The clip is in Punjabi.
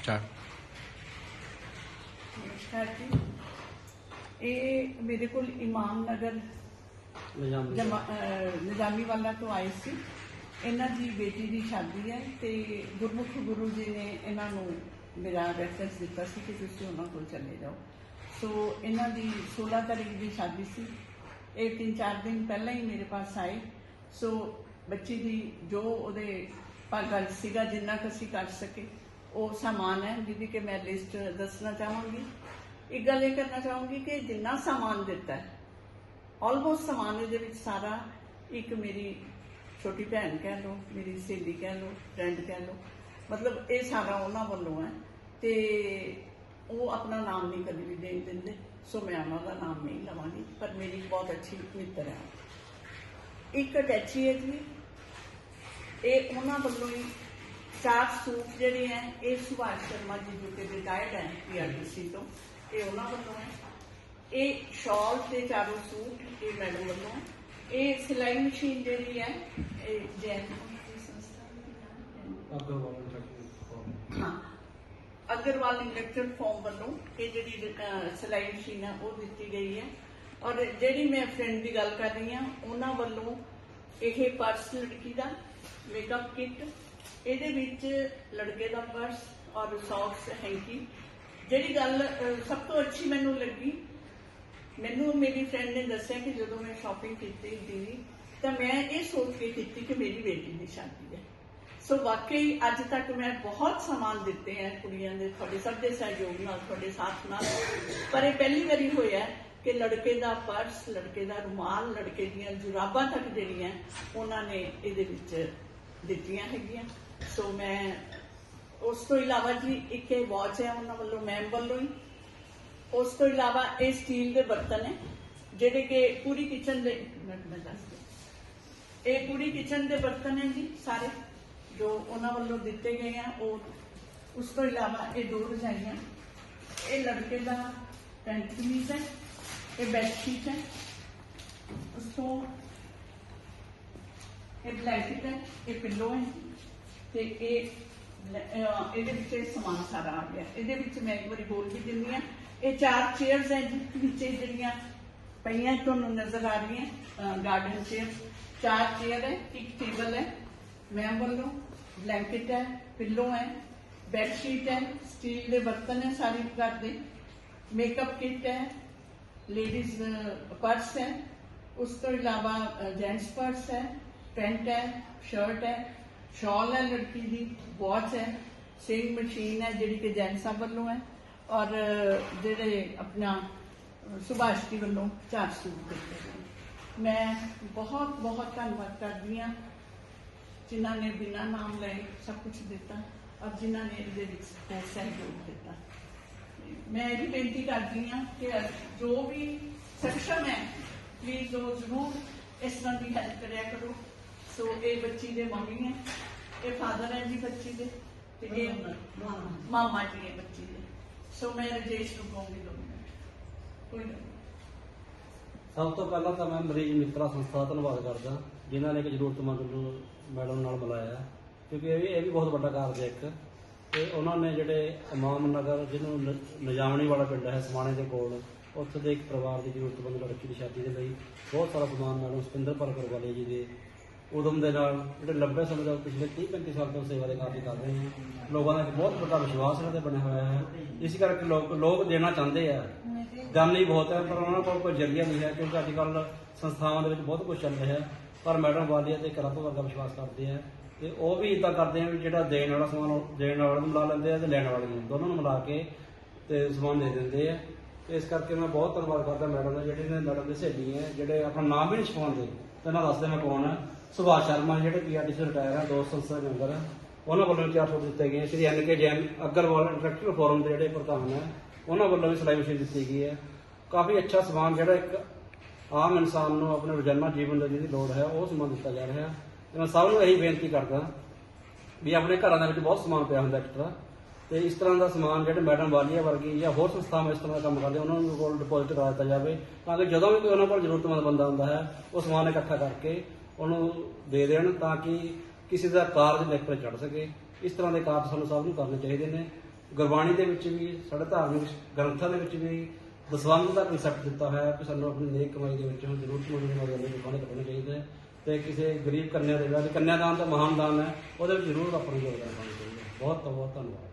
ਸਟਾਰਟ ਨਮਸਕਾਰ ਜੀ। ਇਹ ਮੇਰੇ ਕੋਲ ਇਮਾਮ ਨਗਰ ਨਿਜ਼ਾਮ ਵਾਲਾ। ਤੋਂ ਆਏ ਸੀ। ਇਹਨਾਂ ਦੀ ਬੇਟੀ ਦੀ ਸ਼ਾਦੀ ਹੈ ਤੇ ਗੁਰਮੁਖ ਗੁਰੂ ਜੀ ਨੇ ਇਹਨਾਂ ਨੂੰ ਮੇਰਾ ਰੈਫਰੈਂਸ ਦਿੱਤਾ ਸੀ ਕਿ ਤੁਸੀਂ ਉਹਨਾਂ ਕੋਲ ਚਲੇ ਜਾਓ। ਸੋ ਇਹਨਾਂ ਦੀ 16 ਤਾਰੀਖ ਦੀ ਸ਼ਾਦੀ ਸੀ। ਇਹ ਤਿੰਨ ਚਾਰ ਦਿਨ ਪਹਿਲਾਂ ਹੀ ਮੇਰੇ ਪਾਸ ਆਏ। ਸੋ ਬੱਚੀ ਦੀ ਜੋ ਉਹਦੇ ਪਾਗਲ ਸੀਗਾ ਜਿੰਨਾ ਕੁ ਅਸੀਂ ਕਰ ਸਕੇ। ਉਹ ਸਾਮਾਨ ਹੈ। ਜਿਹਦੀ ਕਿ ਮੈਂ ਲਿਸਟ ਦੱਸਣਾ ਚਾਹਾਂਗੀ। ਇੱਕ ਗੱਲ ਇਹ ਕਰਨਾ ਚਾਹੂੰਗੀ ਕਿ ਜਿੰਨਾ ਸਾਮਾਨ ਦਿੱਤਾ ਹੈ ਆਲਮੋਸਟ ਸਮਾਨ ਇਹਦੇ ਵਿੱਚ ਸਾਰਾ, ਇੱਕ ਮੇਰੀ ਛੋਟੀ ਭੈਣ ਕਹਿ ਲਓ, ਮੇਰੀ ਸਹੇਲੀ ਕਹਿ ਲਓ ਫਰੈਂਡ ਕਹਿ ਲਓ, ਮਤਲਬ ਇਹ ਸਾਰਾ ਉਹਨਾਂ ਵੱਲੋਂ ਹੈ। ਤੇ ਉਹ ਆਪਣਾ ਨਾਮ ਨਹੀਂ ਕਦੇ ਵੀ ਦੇਣ ਦਿੰਦੇ, ਸੋ ਮੈਂ ਉਹਨਾਂ ਦਾ ਨਾਮ ਨਹੀਂ ਲਵਾਂਗੀ, ਪਰ ਮੇਰੀ ਬਹੁਤ ਅੱਛੀ ਮਿੱਤਰ ਹੈ। ਇੱਕ ਅਟੈਚੀ ਹੈ ਜੀ। ਇਹ ਉਹਨਾਂ ਵੱਲੋਂ ਹੀ ਚਾਰ ਸੂਟ ਜਿਹੜੇ ਹੈ ਇਹ ਸੁਭਾਸ਼ ਸ਼ਰਮਾ ਜੀ ਜੋ ਕਿ ਰਿਟਾਇਰਡ ਹੈ ਪੀਆਰਟੀਸੀ ਤੋਂ। ਇਹ ਉਹਨਾਂ ਵੱਲੋਂ ਹੈ। ਇਹ ਸ਼ਾਲ ਤੇ ਚਾਰੋਂ ਸੂਟ ਇਹ ਮੈਡਮ ਵੱਲੋਂ। ਇਹ ਸਿਲਾਈ ਮਸ਼ੀਨ ਜਿਹੜੀ ਹੈ ਇਹ ਜੈਨ ਅਗਰਵਾਲ ਇਲੈਕਟ੍ਰਿਕ ਫਾਰਮ ਵੱਲੋਂ ਇਹ ਜਿਹੜੀ ਸਿਲਾਈ ਮਸ਼ੀਨ ਹੈ ਉਹ ਦਿੱਤੀ ਗਈ ਹੈ। ਔਰ ਜਿਹੜੀ ਮੈਂ ਫਰੈਂਡ ਦੀ ਗੱਲ ਕਰ ਰਹੀ ਹਾਂ ਉਹਨਾਂ ਵੱਲੋਂ ਇਹ ਪਰਸ ਲੜਕੀ ਦਾ ਮੇਕਅਪ ਕਿੱਟ ਇਹਦੇ ਵਿੱਚ ਲੜਕੇ ਦਾ ਪਰਸ ਔਰ ਸੌਕਸ ਹੈਂਕੀ ਜਿਹੜੀ ਗੱਲ ਅਹ, ਸਭ ਤੋਂ ਅੱਛੀ ਮੈਨੂੰ ਲੱਗੀ ਮੈਨੂੰ ਮੇਰੀ ਫਰੈਂਡ ਨੇ ਦੱਸਿਆ ਕਿ ਜਦੋਂ ਮੈਂ ਸ਼ਾਪਿੰਗ ਕੀਤੀ ਦੀਦੀ ਤਾਂ ਮੈਂ ਇਹ ਸੋਚ ਕੇ ਕੀਤੀ ਕਿ ਮੇਰੀ ਬੇਟੀ ਦੀ ਸ਼ਾਦੀ ਹੈ। ਸੋ ਵਾਕਈ ਅੱਜ ਤੱਕ ਮੈਂ ਬਹੁਤ ਸਮਾਨ ਦਿੱਤੇ ਹੈ ਕੁੜੀਆਂ ਦੇ ਤੁਹਾਡੇ ਸਭ ਦੇ ਸਹਿਯੋਗ ਨਾਲ ਤੁਹਾਡੇ ਸਾਥ ਨਾਲ। ਪਰ ਇਹ ਪਹਿਲੀ ਵਾਰੀ ਹੋਇਆ ਕਿ ਲੜਕੇ ਦਾ ਪਰਸ ਲੜਕੇ ਦਾ ਰੁਮਾਲ ਲੜਕੇ ਦੀਆਂ ਜੁਰਾਬਾਂ ਤੱਕ ਜਿਹੜੀਆਂ ਉਹਨਾਂ ਨੇ ਇਹਦੇ ਵਿੱਚ ਦਿੱਤੀਆਂ ਹੈਗੀਆਂ। ਸੋ ਮੈਂ ਉਸ ਤੋਂ ਇਲਾਵਾ ਜੀ ਇੱਕ ਇਹ ਵਾਚ ਹੈ ਉਹਨਾਂ ਵੱਲੋਂ ਮੈਮ ਵੱਲੋਂ ਹੀ ਉਸ ਤੋਂ ਇਲਾਵਾ ਇਹ ਸਟੀਲ ਦੇ ਬਰਤਨ ਹੈ ਜਿਹੜੇ ਕਿ ਪੂਰੀ ਕਿਚਨ ਦੇ ਮੈਂ ਦੱਸ ਦਿਆਂ। ਇਹ ਪੂਰੀ ਕਿਚਨ ਦੇ ਬਰਤਨ ਹੈ ਜੀ ਸਾਰੇ ਜੋ ਉਹਨਾਂ ਵੱਲੋਂ ਦਿੱਤੇ ਗਏ ਆ ਉਹ ਉਸ ਤੋਂ ਇਲਾਵਾ ਇਹ ਦੋ ਰਜਾਈਆਂ ਇਹ ਲੜਕੇ ਦਾ ਪੈਂਟ ਕਮੀਜ਼ ਹੈ ਇਹ ਬੈੱਡ ਸ਼ੀਟ ਹੈ ਉਸ ਤੋਂ ਇਹ ਬਲੈਂਕਟ ਹੈ ਇਹ ਪਿੱਲੋ ਹੈ ਤੇ ਇਹ ਅਹ, ਇਹਦੇ ਵਿੱਚ ਇਹ ਸਮਾਨ ਸਾਰਾ ਆ ਗਿਆ। ਇਹਦੇ ਵਿੱਚ ਮੈਂ ਇੱਕ ਵਾਰੀ ਬੋਲ ਵੀ ਦਿੰਦੀ ਆ ਇਹ ਚਾਰ ਚੇਅਰਸ ਹੈ ਵਿੱਚ ਇਹ ਜਿਹੜੀਆਂ ਪਈਆਂ ਤੁਹਾਨੂੰ ਨਜ਼ਰ ਆ ਰਹੀਆਂ ਗਾਰਡਨ ਚੇਅਰ ਚਾਰ ਚੇਅਰ ਹੈ, ਇੱਕ ਟੇਬਲ ਹੈ ਮੈਂ ਵੱਲੋਂ। ਬਲੈਂਕਟ ਹੈ ਪਿੱਲੋ ਹੈ ਬੈੱਡ ਸ਼ੀਟ ਹੈ ਸਟੀਲ ਦੇ ਬਰਤਨ ਹੈ ਸਾਰੇ ਘਰ ਦੇ। ਮੇਕਅਪ ਕਿੱਟ ਹੈ ਲੇਡੀਜ਼ ਪਰਸ ਹੈ। ਉਸ ਤੋਂ ਇਲਾਵਾ ਜੈਂਟਸ ਪਰਸ ਹੈ ਪੈਂਟ ਹੈ ਸ਼ਰਟ ਹੈ। ਸ਼ਾਲ ਹੈ ਲੜਕੀ ਦੀ ਵਾਚ ਹੈ ਸੇਵਿੰਗ ਮਸ਼ੀਨ ਹੈ ਜਿਹੜੀ ਕਿ ਜੈਨ ਸਾਹਿਬ ਵੱਲੋਂ ਹੈ ਔਰ ਜਿਹੜੇ ਆਪਣਾ ਸੁਭਾਸ਼ ਜੀ ਵੱਲੋਂ ਚਾਰ ਸੂਟ ਦਿੱਤੇ ਗਏ ਮੈਂ ਬਹੁਤ ਬਹੁਤ ਧੰਨਵਾਦ ਕਰਦੀ ਹਾਂ ਜਿਨ੍ਹਾਂ ਨੇ ਬਿਨਾਂ ਨਾਮ ਲਏ ਸਭ ਕੁਝ ਦਿੱਤਾ ਔਰ ਜਿਨ੍ਹਾਂ ਨੇ ਇਹਦੇ ਵਿੱਚ ਸਹਿਯੋਗ ਦਿੱਤਾ। ਮੈਂ ਇਹ ਵੀ ਬੇਨਤੀ ਕਰਦੀ ਹਾਂ ਕਿ ਜੋ ਵੀ ਸક્ષਮ ਹੈ ਪਲੀਜ਼ ਉਹ ਜ਼ਰੂਰ ਇਸ ਤਰ੍ਹਾਂ ਦੀ ਹੈਲਪ ਕਰਿਆ ਕਰੋ। ਸੋ ਇਹ ਬੱਚੀ ਦੇ ਮੰਮੀ ਹੈ ਇਹ ਫਾਦਰ ਹੈ ਜੀ ਬੱਚੀ ਦੇ ਤੇ ਇਹ ਮਾਮਾ ਜੀ ਹੈ ਬੱਚੀ ਦੇ। ਸੋ ਮੈਂ ਰਜੇਸ਼ ਨੂੰ ਕਹੂੰਗੀ ਦੋ ਮਿੰਟ। ਕੋਈ। ਸਭ ਤੋਂ ਪਹਿਲਾਂ ਤਾਂ ਮੈਂ ਮਰੀਜ਼ ਮਿੱਤਰਾ ਸੰਸਥਾ ਦਾ ਧੰਨਵਾਦ ਕਰਦਾ ਜਿਨ੍ਹਾਂ ਨੇ ਇੱਕ ਜ਼ਰੂਰਤਮੰਦ ਨੂੰ ਮੈਡਮ ਨਾਲ ਮਿਲਾਇਆ ਕਿਉਂਕਿ ਇਹ ਵੀ ਇਹ ਵੀ ਬਹੁਤ ਵੱਡਾ ਕਾਰਜ ਹੈ ਇੱਕ। ਤੇ ਉਹਨਾਂ ਨੇ ਜਿਹੜੇ ਇਮਾਮ ਨਗਰ ਜਿਹਨੂੰ ਨਿਜਾਮਣੀ ਵਾਲਾ ਪਿੰਡ ਹੈ ਸਮਾਣੇ ਦੇ ਕੋਲ ਉੱਥੇ ਦੇ ਇੱਕ ਪਰਿਵਾਰ ਦੀ ਜ਼ਰੂਰਤਮੰਦ ਲੜਕੀ ਦੀ ਸ਼ਾਦੀ ਦੇ ਲਈ ਬਹੁਤ ਸਾਰਾ ਸਮਾਨ ਮੈਡਮ ਸਪਿੰਦਰ ਪਰਕਰ ਵਾਲੇ ਜੀ ਦੇ ਉਦਮ ਦੇ ਨਾਲ ਜਿਹੜੇ ਲੰਬੇ ਸਮੇਂ ਤੋਂ ਪਿਛਲੇ 30 35 ਸਾਲ ਤੋਂ ਸੇਵਾ ਦੇ ਕਾਰਜ ਕਰ ਰਹੇ ਹਨ ਲੋਕਾਂ ਦਾ ਇੱਕ ਬਹੁਤ ਵੱਡਾ ਵਿਸ਼ਵਾਸ ਇਹਨਾਂ ਤੇ ਬਣਿਆ ਹੋਇਆ ਹੈ। ਇਸ ਕਰਕੇ ਲੋਕ ਲੋਕ ਦੇਣਾ ਚਾਹੁੰਦੇ ਆ। ਦਾਨ ਦਾਨੀ ਬਹੁਤ ਹੈ, ਪਰ ਉਹਨਾਂ ਕੋਲ ਕੋਈ ਜ਼ਰੀਆ ਨਹੀਂ ਹੈ, ਕਿਉਂਕਿ ਅੱਜ ਕੱਲ੍ਹ ਸੰਸਥਾਵਾਂ ਦੇ ਵਿੱਚ ਬਹੁਤ ਕੁਝ ਚੱਲ ਰਿਹਾ ਪਰ ਮੈਡਮ ਵਾਲੀਆ ਤੇ ਇੱਕ ਰੱਬ ਵਰਗਾ ਵਿਸ਼ਵਾਸ ਕਰਦੇ ਆ। ਤੇ ਉਹ ਵੀ ਇਦਾਂ ਕਰਦੇ ਆ ਵੀ ਜਿਹੜਾ ਦੇਣ ਵਾਲਾ ਸਮਾਨ ਉਹ ਦੇਣ ਵਾਲੇ ਨੂੰ ਮਿਲਾ ਲੈਂਦੇ ਆ ਤੇ ਲੈਣ ਵਾਲੇ ਨੂੰ, ਦੋਨਾਂ ਨੂੰ ਮਿਲਾ ਕੇ ਤੇ ਸਮਾਨ ਦੇ ਦਿੰਦੇ ਆ। ਤੇ ਇਸ ਕਰਕੇ ਮੈਂ ਬਹੁਤ ਧੰਨਵਾਦ ਕਰਦਾ ਮੈਡਮ ਦਾ, ਜਿਹੜੇ ਨੇ ਮੈਡਮ ਦੇ ਸਹੇਲੀ ਹੈ, ਜਿਹੜੇ ਆਪਣਾ ਨਾਮ ਵੀ ਨਹੀਂ ਛਪਾਉਂਦੇ, ਤੇ ਇਹਨਾਂ ਦੱਸਦੇ ਮੈਂ ਕੌਣ ਹੈ ਸੁਭਾਸ਼ ਸ਼ਰਮਾ ਜਿਹੜੇ ਪੀਆਰਟੀਸੀ ਰਿਟਾਇਰ ਹੈ ਦੋ ਸੰਸਥਾ ਦੇ ਮੈਂਬਰ ਹੈ ਉਹਨਾਂ ਵੱਲੋਂ ਵੀ ਚਾਰ ਸੌ ਦਿੱਤੇ ਗਏ Shri N K Jain Agarwal interactive forum ਦੇ ਜਿਹੜੇ ਪ੍ਰਧਾਨ ਹੈ ਉਹਨਾਂ ਵੱਲੋਂ ਵੀ ਸਿਲਾਈ ਮਸ਼ੀਨ ਦਿੱਤੀ ਗਈ ਹੈ ਕਾਫੀ ਅੱਛਾ ਸਮਾਨ ਜਿਹੜਾ ਇੱਕ ਆਮ ਇਨਸਾਨ ਨੂੰ ਆਪਣੇ ਰੋਜ਼ਾਨਾ ਜੀਵਨ ਦੇ ਜਿਹਦੀ ਲੋੜ ਹੈ, ਉਹ ਸਮਾਨ ਦਿੱਤਾ ਜਾ ਰਿਹਾ। ਹੈ ਤੇ ਮੈਂ ਸਭ ਨੂੰ ਇਹੀ ਬੇਨਤੀ ਕਰਦਾ ਵੀ ਆਪਣੇ ਘਰਾਂ ਦੇ ਵਿੱਚ ਬਹੁਤ ਸਮਾਨ ਪਿਆ ਹੁੰਦਾ ਐਕਸਟਰਾ ਤੇ ਇਸ ਤਰ੍ਹਾਂ ਦਾ ਸਮਾਨ ਜਿਹੜੇ ਮੈਡਮ ਵਾਲੀਆ ਵਰਗੀ ਜਾਂ ਹੋਰ ਸੰਸਥਾਵਾਂ ਇਸ ਤਰ੍ਹਾਂ ਦਾ ਕੰਮ ਕਰਦੇ, ਉਹਨਾਂ ਨੂੰ ਕੋਲ ਡਿਪੋਜ਼ਿਟ ਕਰਾ ਦਿੱਤਾ ਜਾਵੇ, ਤਾਂ ਕਿ ਜਦੋਂ ਵੀ ਕੋਈ ਉਹਨਾਂ ਕੋਲ ਜ਼ਰੂਰਤਮੰਦ ਬੰਦਾ ਹੁੰਦਾ ਹੈ, ਉਹ ਸਮਾਨ ਇਕੱਠਾ ਕਰਕੇ ਉਹਨੂੰ ਦੇ ਦੇਣ ਤਾਂ ਕਿ ਕਿਸੇ ਦਾ ਕਾਰਜ ਲਿਖ ਚੜ ਸਕੇ। ਇਸ ਤਰ੍ਹਾਂ ਦੇ ਕਾਰਜ ਸਾਨੂੰ ਸਭ ਨੂੰ ਕਰਨੇ ਚਾਹੀਦੇ ਨੇ। ਗੁਰਬਾਣੀ ਦੇ ਵਿੱਚ ਵੀ, ਸਾਡੇ ਧਾਰਮਿਕ ਗ੍ਰੰਥਾਂ ਦੇ ਵਿੱਚ ਵੀ ਦਸਵੰਧ ਦਾ ਕਨਸੈਪਟ ਦਿੱਤਾ ਹੋਇਆ ਹੈ ਕਿ ਸਾਨੂੰ ਆਪਣੀ ਨੇਕ ਕਮਾਈ ਦੇ ਵਿੱਚੋਂ ਜ਼ਰੂਰਤਮੰਦ ਨੂੰ ਮਦਦ ਲਈ ਫੰਡ ਕੱਢਣੇ ਹੈ ਤੇ ਕਿਸੇ ਗਰੀਬ ਕੰਨਿਆ ਦੇ ਵਿਆਹ ਤੇ ਕੰਨਿਆਦਾਨ ਤਾਂ ਮਹਾਨ ਦਾਨ ਹੈ, ਉਹਦੇ ਵਿੱਚ ਜ਼ਰੂਰ ਆਪਣਾ ਯੋਗਦਾਨ ਪਾਉਣਾ ਚਾਹੀਦਾ ਬਹੁਤ ਬਹੁਤ ਧੰਨਵਾਦ।